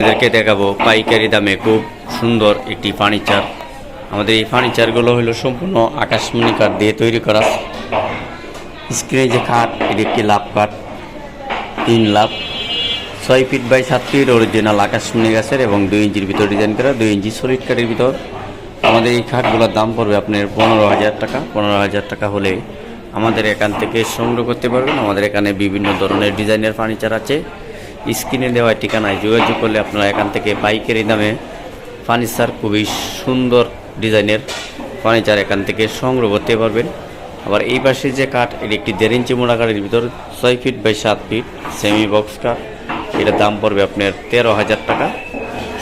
এদেরকে দেখাবো পাইকারি দামে খুব সুন্দর একটি ফার্নিচার। আমাদের এই ফার্নিচারগুলো হলো সম্পূর্ণ আকাশমণি কাঠ দিয়ে তৈরি করা। স্ক্রিনে যে খাট এটি একটি লাভ কাঠ, তিন লাভ। ছয় ফিট বাই সাত ফিট অরিজিনাল আকাশমণি গাছের এবং দুই ইঞ্চির ভিতর ডিজাইন করা, দুই ইঞ্চি সলিড কাঠের ভিতর। আমাদের এই খাটগুলোর দাম পড়বে আপনার পনেরো হাজার টাকা। পনেরো হাজার টাকা হলে আমাদের এখান থেকে সংগ্রহ করতে পারবেন। আমাদের এখানে বিভিন্ন ধরনের ডিজাইনের ফার্নিচার আছে। স্ক্রিনে দেওয়া ঠিকানায় যোগাযোগ করলে আপনারা এখান থেকে পাইকারি দামে ফার্নিচার খুবই সুন্দর ডিজাইনের ফার্নিচার এখান থেকে সংগ্রহ করতে পারবেন। আবার এই পাশে যে কাঠ, এটি একটি দেড় ইঞ্চি মোড়াকারের ভিতর ছয় ফিট বাই সাত ফিট সেমি বক্স কাঠ। এটার দাম পড়বে আপনার তেরো হাজার টাকা।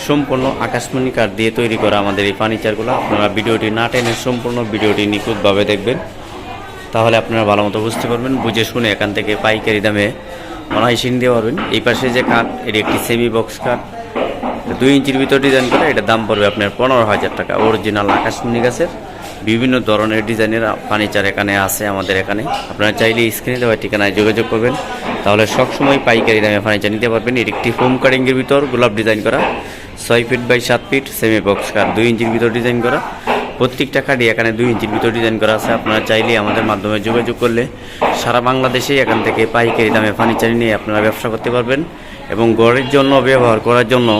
সম্পূর্ণ আকাশমণি কাঠ দিয়ে তৈরি করা আমাদের এই ফার্নিচারগুলো। আপনারা ভিডিওটি না টেনে সম্পূর্ণ ভিডিওটি নিখুঁতভাবে দেখবেন। তাহলে আপনারা ভালো মতো বুঝতে পারবেন, বুঝে শুনে এখান থেকে পাইকারি দামে অনায়াসে নিতে পারবেন এই পাশে যে কাঠ, এটি একটি সেমি বক্স কাঠ। দুই ইঞ্চির ভিতর ডিজাইন করা এটা দাম পড়বে আপনার পনেরো হাজার টাকা। অরিজিনাল আকাশমণি গাছের বিভিন্ন ধরনের ডিজাইনের ফার্নিচার এখানে আছে আমাদের এখানে। আপনারা চাইলে স্ক্রিনে দেওয়া ঠিকানায় যোগাযোগ করবেন। তাহলে সবসময় পাইকারি দামে ফার্নিচার নিতে পারবেন। এর একটি ফোম কাটিংয়ের ভিতর গোলাপ ডিজাইন করা। ছয় ফিট বাই সাত ফিট সেমি বক্স কাঠ, দুই ইঞ্চির ভিতর ডিজাইন করা। প্রত্যেকটা কার্ডই এখানে দুই ইঞ্চির ভিতর ডিজাইন করা আছে। আপনারা চাইলে আমাদের মাধ্যমে যোগাযোগ করলে সারা বাংলাদেশে এখান থেকে পাইকারি দামে ফার্নিচার নিয়ে আপনারা ব্যবসা করতে পারবেন এবং গড়ের জন্য, ব্যবহার করার জন্য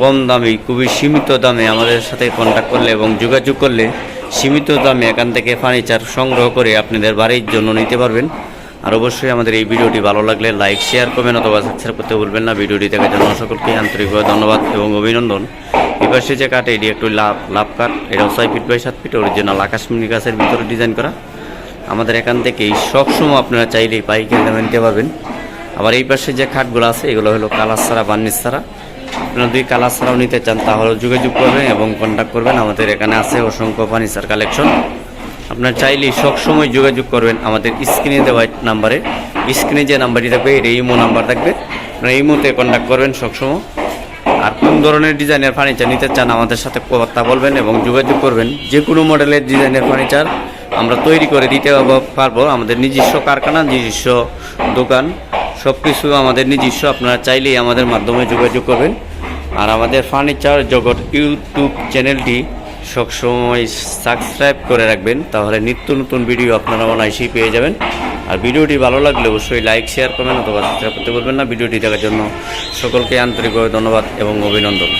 কম দামে, খুবই সীমিত দামে আমাদের সাথে কন্ট্যাক্ট করলে এবং যোগাযোগ করলে সীমিত দামে এখান থেকে ফার্নিচার সংগ্রহ করে আপনাদের বাড়ির জন্য নিতে পারবেন। আর অবশ্যই আমাদের এই ভিডিওটি ভালো লাগলে লাইক, শেয়ার করবেন অথবা সাবস্ক্রাইব করতে ভুলবেন না। ভিডিওটি দেখার জন্য সকলকে আন্তরিকভাবে ধন্যবাদ এবং অভিনন্দন। এপাশে যে কাঠ এটি একটু লাভ লাভ কাঠ, এটাও ছয় ফিট বাই সাত ফিট অরিজিনাল আকাশমণি গাছের ভিতরে ডিজাইন করা। আমাদের এখান থেকেই সবসময় আপনারা চাইলেই পাইকারি দামে নিতে পারবেন। আবার এই পাশে যে খাটগুলো আছে, এগুলো হলো কালার ছাড়া, বার্নিশ ছাড়া। আপনারা দুই কালার ছাড়াও নিতে চান, তাহলে যোগাযোগ করবেন এবং কন্ট্যাক্ট করবেন। আমাদের এখানে আছে অসংখ্য ফার্নিচার কালেকশন আপনার চাইলেই সবসময় যোগাযোগ করবেন আমাদের স্ক্রিনে দেওয়া নাম্বারে। স্ক্রিনে যে নাম্বারটি থাকবে, এটা ইমো নাম্বার থাকবে। আপনারা ইমোতে কন্ট্যাক্ট করবেন সবসময়। আর কোন ধরনের ডিজাইনের ফার্নিচার নিতে চান, আমাদের সাথে কথা বলবেন এবং যোগাযোগ করবেন। যে কোনো মডেলের ডিজাইনের ফার্নিচার আমরা তৈরি করে দিতে পারব আমাদের নিজস্ব কারখানা, নিজস্ব দোকান সব কিছু আমাদের নিজস্ব। আপনারা চাইলেই আমাদের মাধ্যমে যোগাযোগ করবেন। আর আমাদের ফার্নিচার জগৎ ইউটিউব চ্যানেলটি সবসময় সাবস্ক্রাইব করে রাখবেন, তাহলে নিত্য নতুন ভিডিও আপনারা অনায়াসেই পেয়ে যাবেন। আর ভিডিওটি ভালো লাগলে অবশ্যই লাইক, শেয়ার করবেন অথবা করতে বলবেন না। ভিডিওটি দেখার জন্য সকলকে আন্তরিকভাবে ধন্যবাদ এবং অভিনন্দন।